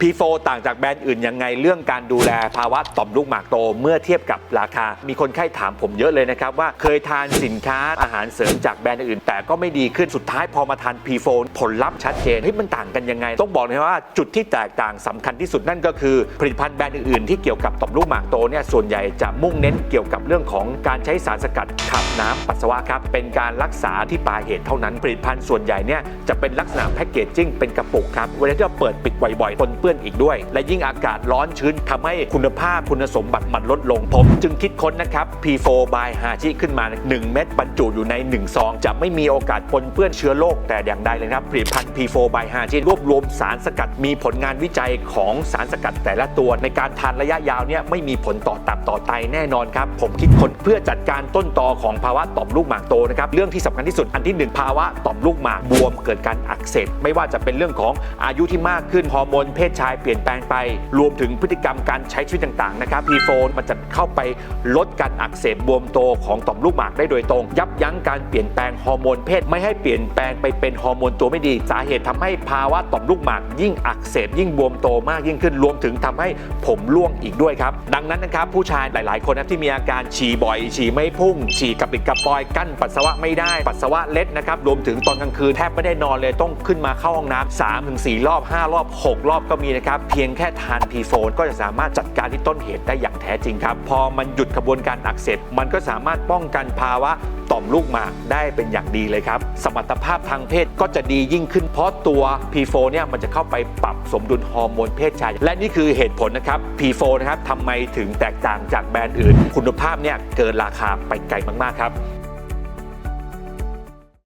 P4 ต่างจากแบรนด์อื่นยังไงเรื่องการดูแลภาวะต่อมลูกหมากโตเมื่อเทียบกับราคา มีคนไข้ถามผมเยอะเลยนะครับ ว่าเคยทานสินค้าอาหารเสริมจากแบรนด์อื่น แต่ก็ไม่ดีขึ้นสุดท้ายพอมาทาน P4 ผลลัพธ์ชัดเจนเฮ้ยมันต่างกันยังไง ต้องบอกเลยว่าจุดที่แตกต่างสำคัญที่สุดนั่นก็คือ ผลิตภัณฑ์แบรนด์อื่นๆที่เกี่ยวกับต่อมลูกหมากโตเนี่ยส่วนใหญ่จะมุ่งเน้นเกี่ยวกับเรื่องของการใช้สารสกัดขับน้ำปัสสาวะครับเป็นการรักษาที่ปลายเหตุเท่านั้นผลิตภัณฑ์ส่วนใหญ่เนี่ยจะเป็นลักษณะแพคเกจจิ้งเป็นกระปุกครับเวลาที่เราเปิดปิดบ่อยๆปนเปือนอีกด้วย และยิ่งอากาศร้อนชื้นทำให้คุณภาพคุณสมบัติมันลดลง ผมจึงคิดค้นนะครับ P4 by h a c h i ขึ้นมา 1 เม็ดบรรจุอยู่ใน 1 ซอง จะไม่มีโอกาสปนเปื้อนเชื้อโรคแต่อย่างใดเลยครับผลิตภัณฑ์ P4 by h a c h i รวบรวมสารสกัดมีผลงานวิจัยของสารสกัดแต่ละตัว ในการทานระยะยาวเนี่ยไม่มีผลต่อตับต่อไตแน่นอนครับผมคิดค้นเพื่อจัดการต้นตอของภาวะต่อมลูกหมากโตนะครับเรื่องที่สำคัญที่สุดอันที่หนึ่งภาวะต่อมลูกหมากบวมเกิดการอักเสบไม่ว่าจะเป็นเรื่องของอายุที่มากขึ้นฮอร์โมนเพศชายเปลี่ยนแปลงไป รวมถึงพฤติกรรมการใช้ชีวิตต่างๆนะครับ P4 มันจะเข้าไปลดการอักเสบบวมโตของต่อมลูกหมากได้โดยตรง ยับยั้งการเปลี่ยนแปลงฮอร์โมนเพศไม่ให้เปลี่ยนแปลงไปเป็นฮอร์โมนตัวไม่ดี สาเหตุทำให้ภาวะต่อมลูกหมากยิ่งอักเสบยิ่งบวมโตมากยิ่งขึ้นรวมถึงทำให้ผมร่วงอีกด้วยครับ ดังนั้นนะครับผู้ชายหลาย ๆ คนนะที่มีอาการฉี่บ่อย ฉี่ไม่พุ่ง ฉี่กระปิดกระปอยกั้นปัสสาวะไม่ได้ ปัสสาวะเล็ดนะครับรวมถึงตอนกลางคืนแทบไม่ได้นอนเลยต้องขึ้นมาเข้าห้องน้ำสามถึงสี่รอบ 5 รอบ 6 รอบก็มีนะครับเพียงแค่ทาน P4 ก็จะสามารถจัดการที่ต้นเหตุได้อย่างแท้จริงครับ พอมันหยุดกระบวนการอักเสบมันก็สามารถป้องกันภาวะต่อมลูกหมากได้เป็นอย่างดีเลยครับ สมรรถภาพทางเพศก็จะดียิ่งขึ้นเพราะตัว P4 เนี่ยมันจะเข้าไปปรับสมดุลฮอร์โมนเพศชาย และนี่คือเหตุผลนะครับ P4 นะครับทำไมถึงแตกต่างจากแบรนด์อื่น คุณภาพเนี่ยเกินราคาไปไกลมากๆครับ